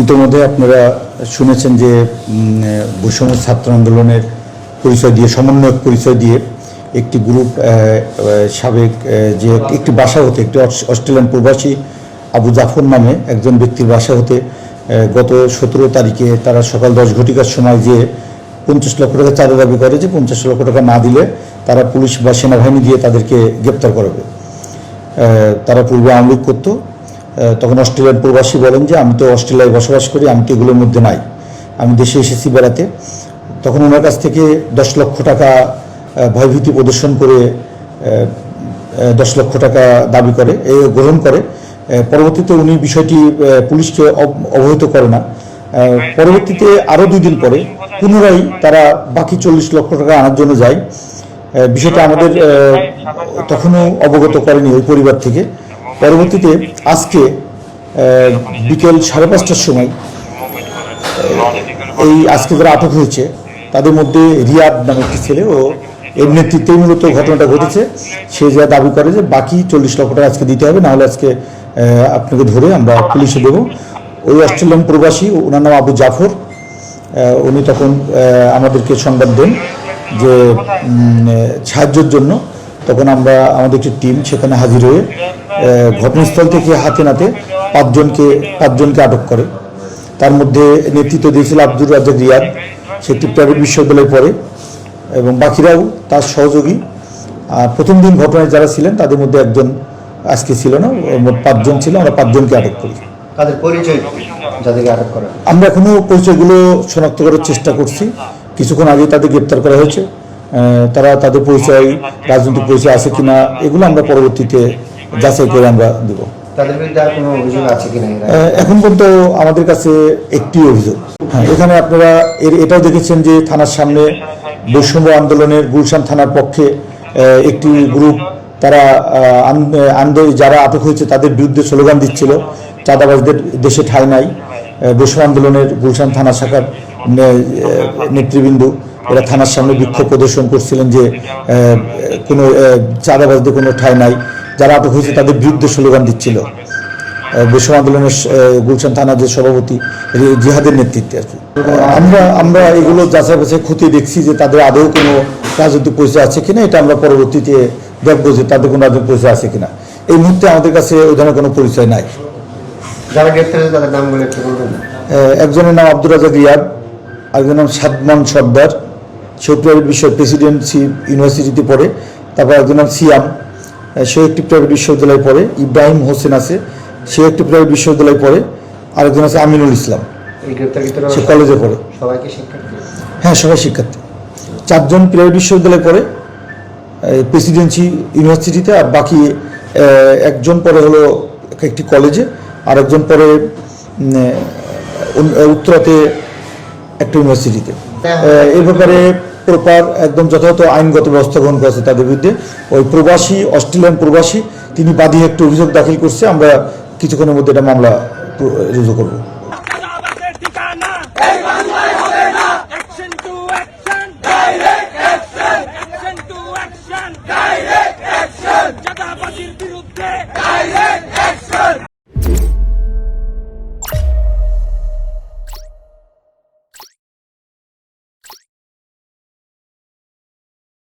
ইতিমধ্যে আপনারা শুনেছেন যে বৈষম্য ছাত্র আন্দোলনের পরিচয় দিয়ে, সমন্বয়ক পরিচয় দিয়ে একটি গ্রুপ সাবেক যে একটি বাসা হতে, একটি অস- অস্ট্রেলিয়ান প্রবাসী আবু জাফর নামে একজন ব্যক্তির বাসা হতে গত সতেরো তারিখে তারা সকাল দশ ঘটিকার সময় যে পঞ্চাশ লক্ষ টাকা চাঁদা দাবি করে যে পঞ্চাশ লক্ষ টাকা না দিলে তারা পুলিশ বা সেনাবাহিনী দিয়ে তাদেরকে গ্রেপ্তার করবে। তারা পূর্বে আওয়ামী করতো তখন অস্ট্রেলিয়ান প্রবাসী বলেন যে, আমি তো অস্ট্রেলিয়ায় বসবাস করি, আমি তো এগুলোর মধ্যে নাই। আমি দেশে এসেছি বেড়াতে। তখন ওনার কাছ থেকে দশ লক্ষ টাকা ভয়ভীতি প্রদর্শন করে দশ লক্ষ টাকা দাবি করে, এ গ্রহণ করে। পরবর্তীতে উনি বিষয়টি পুলিশকে অব- অবহিত করে না। পরবর্তীতে আরও দুই দিন পরে পুনরায় তারা বাকি চল্লিশ লক্ষ টাকা আনার জন্য যায়। বিষয়টা আমাদের তখনও অবগত করেনি ওই পরিবার থেকে। পরবর্তীতে আজকে বিকেল সাড়ে পাঁচটার সময় এই আজকে যারা আটক হয়েছে, তাদের মধ্যে রিয়াদ নামে একটি ছেলে ও এর নেতৃত্বেই মূলত ঘটনাটা ঘটেছে। সে যা দাবি করে যে বাকি চল্লিশ লক্ষ টাকা আজকে দিতে হবে নাহলে আজকে আপনাকে ধরে আমরা পুলিশে দেবো। ওই অস্ট্রেলিয়ান প্রবাসী ওনার নাম আবু জাফর উনি তখন আমাদেরকে সংবাদ দেন যে সাহায্যের জন্য তখন আমরা আমাদের একটি টিম সেখানে হাজির হয়ে ঘটনাস্থল থেকে হাতে নাতে পাঁচজনকে পাঁচজনকে আটক করে। তার মধ্যে নেতৃত্ব দিয়েছিল আব্দুর রাজাক রিয়াদ। সে একটি প্রাইভেট বিশ্ববিদ্যালয়ে পড়ে এবং বাকিরাও তার সহযোগী। আর প্রথম দিন ঘটনায় যারা ছিলেন তাদের মধ্যে একজন আজকে ছিল না মোট পাঁচজন ছিল আমরা পাঁচজনকে আটক করি। তাদের পরিচয় যাদেরকে আটক করা। আমরা এখনও পরিচয়গুলো শনাক্ত করার চেষ্টা করছি। কিছুক্ষণ আগে তাদের গ্রেপ্তার করা হয়েছে। তারা তাদের পরিচয় রাজনৈতিক পরিচয় আছে কিনা এগুলো আমরা পরবর্তীতে যাচাই করে আমরা দেব। এখন পর্যন্ত আমাদের কাছে একটি অভিযোগ। হ্যাঁ এখানে আপনারা এর এটাও দেখেছেন যে থানার সামনে বৈষম্য আন্দোলনের গুলশান থানার পক্ষে একটি গ্রুপ তারা আন্দোলন যারা আটক হয়েছে তাদের বিরুদ্ধে স্লোগান দিচ্ছিল চাঁদাবাজদের দেশে ঠাঁই নাই। বৈষম্য আন্দোলনের গুলশান থানা শাখার নেতৃবৃন্দ এরা থানার সামনে বিক্ষোভ প্রদর্শন করছিলেন যে কোনো চাঁদাবাজদের কোনো ঠাঁই নাই। যারা আটক হয়েছে তাদের বিরুদ্ধে স্লোগান দিচ্ছিল। বৈষম্য আন্দোলনের গুলশান থানার যে সভাপতি জিহাদের নেতৃত্বে আর কি। আমরা আমরা এগুলো যাচাই বাছাই খতিয়ে দেখছি যে তাদের আদৌ কোনো রাজনৈতিক পরিচয় আছে কিনা এটা আমরা পরবর্তীতে দেখব যে তাদের কোনো রাজনৈতিক পরিচয় আছে কিনা। এই মুহূর্তে আমাদের কাছে ওই ধরনের কোনো পরিচয় নাই। যারা গ্রেপ্তার তাদের নামগুলো একটু বলবেন। আহ, একজনের নাম আব্দুর রাজাক রিয়াদ আরেকজনের নাম সাদমান সর্দার। সেও প্রাইভেট বিশ্ব প্রেসিডেন্সি ইউনিভার্সিটিতে পড়ে তারপর একজন নাম সিয়াম সেও একটি প্রাইভেট বিশ্ববিদ্যালয়ে পড়ে ইব্রাহিম হোসেন আছে সেও একটি প্রাইভেট বিশ্ববিদ্যালয়ে পড়ে আরেকজন আছে আমিনুল ইসলাম। সে কলেজে পড়ে। হ্যাঁ সবাই শিক্ষার্থী। চারজন প্রাইভেট বিশ্ববিদ্যালয়ে পড়ে প্রেসিডেন্সি ইউনিভার্সিটিতে আর বাকি একজন পরে হলো একটি কলেজে আর একজন পরে উত্তরাতে একটা ইউনিভার্সিটিতে আহ, এই ব্যাপারে প্রপার একদম যথাযথ আইনগত ব্যবস্থা গ্রহণ করেছে তাদের বিরুদ্ধে। ওই প্রবাসী, অস্ট্রেলিয়ান প্রবাসী, তিনি বাদী একটি অভিযোগ দাখিল করছে, আমরা কিছুক্ষণের মধ্যে এটা মামলা রুজু করব।